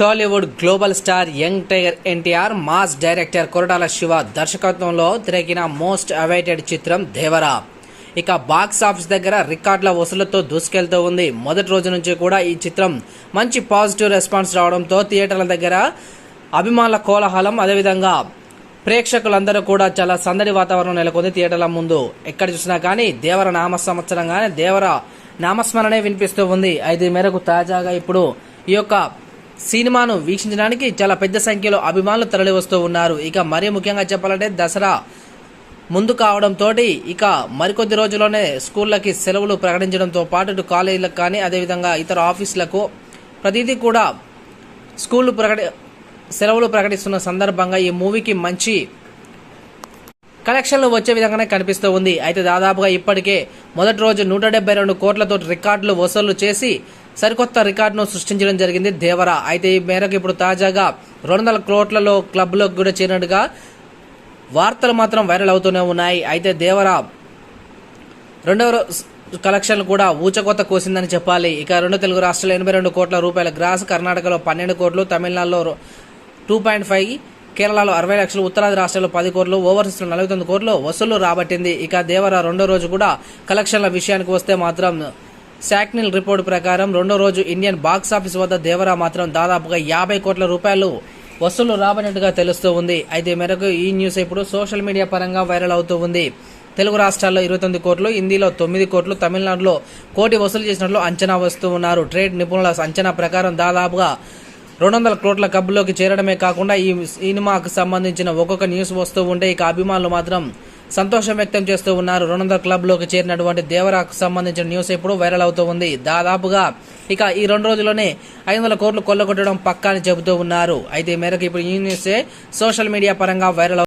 Tollywood global star young tiger NTR mass director Koratala Siva దర్శకత్వంలో తిరిగిన most awaited చిత్రం దేవరా. ఇక బాక్స్ ఆఫీస్ దగ్గర రికార్డుల వసూలతో దూసుకెళ్తూ ఉంది. మొదటి రోజు నుంచి కూడా ఈ చిత్రం మంచి పాజిటివ్ రెస్పాన్స్ రావడంతో థియేటర్ల దగ్గర అభిమానుల కోలాహలం. అదేవిధంగా ప్రేక్షకులందరూ కూడా చాలా సందడి వాతావరణం నెలకొంది థియేటర్ల ముందు. ఎక్కడ చూసినా కానీ దేవర నామ సంవత్సరంగానే దేవర నామస్మరణే వినిపిస్తూ ఉంది. అయితే మేరకు తాజాగా ఇప్పుడు ఈ యొక్క సినిమాను వీక్షించడానికి చాలా పెద్ద సంఖ్యలో అభిమానులు తరలి వస్తూ ఉన్నారు. ఇక మరీ ముఖ్యంగా చెప్పాలంటే దసరా ముందు కావడంతో ఇక మరికొద్ది రోజుల్లోనే స్కూళ్ళకి సెలవులు ప్రకటించడంతో పాటు ఇటు కాలేజీలకు కానీ అదేవిధంగా ఇతర ఆఫీసులకు ప్రతిదీ కూడా స్కూళ్ళు ప్రకటి సెలవులు ప్రకటిస్తున్న సందర్భంగా ఈ మూవీకి మంచి కలెక్షన్లు వచ్చే విధంగానే కనిపిస్తూ ఉంది. అయితే దాదాపుగా ఇప్పటికే మొదటి రోజు నూట డెబ్బై రెండు కోట్లతో రికార్డులు వసూలు చేసి సరికొత్త రికార్డును సృష్టించడం జరిగింది దేవర. అయితే ఈ మేరకు ఇప్పుడు తాజాగా రెండు వందల కోట్లలో క్లబ్లోకి కూడా చేరినట్టుగా వార్తలు మాత్రం వైరల్ అవుతూనే ఉన్నాయి. అయితే దేవర రెండవ కలెక్షన్లు కూడా ఊచకొత్త కోసిందని చెప్పాలి. ఇక రెండు తెలుగు రాష్ట్రాలు ఎనభై రెండు కోట్ల రూపాయల గ్రాస్ కర్ణాటకలో పన్నెండు కోట్లు తమిళనాడులో టూ పాయింట్ ఫైవ్ కేరళలో అరవై లక్షలు ఉత్తరాది రాష్ట్రాల్లో పది కోట్లు ఓవర్సీస్లో నలభై తొమ్మిది కోట్లు వసూలు రాబట్టింది. ఇక దేవర రెండో రోజు కూడా కలెక్షన్ల విషయానికి వస్తే మాత్రం శాక్నిల్ రిపోర్ట్ ప్రకారం రెండో రోజు ఇండియన్ బాక్స్ ఆఫీస్ వద్ద దేవరా మాత్రం దాదాపుగా యాభై కోట్ల రూపాయలు వసూలు రాబడినట్టుగా తెలుస్తూ ఉంది. అయితే మేరకు ఈ న్యూస్ ఇప్పుడు సోషల్ మీడియా పరంగా వైరల్ అవుతూ ఉంది. తెలుగు రాష్ట్రాల్లో ఇరవై తొమ్మిది కోట్లు హిందీలో తొమ్మిది కోట్లు తమిళనాడులో కోటి వసూలు చేసినట్లు అంచనా వస్తూ ఉన్నారు. ట్రేడ్ నిపుణుల అంచనా ప్రకారం దాదాపుగా రెండు వందల కోట్ల కబ్బులోకి చేరడమే కాకుండా ఈ సినిమాకు సంబంధించిన ఒక్కొక్క న్యూస్ వస్తూ ఉంటే ఇక అభిమానులు మాత్రం సంతోషం వ్యక్తం చేస్తూ ఉన్నారు. రెండు వందల క్లబ్లోకి చేరినటువంటి దేవరాకు సంబంధించిన న్యూస్ ఇప్పుడు వైరల్ అవుతూ ఉంది. దాదాపుగా ఇక ఈ రెండు రోజుల్లోనే ఐదు వందల కోట్లు కొల్లగొట్టడం పక్కా అని చెబుతూ ఉన్నారు. అయితే మేరకు ఇప్పుడు ఈ న్యూసే సోషల్ మీడియా పరంగా వైరల్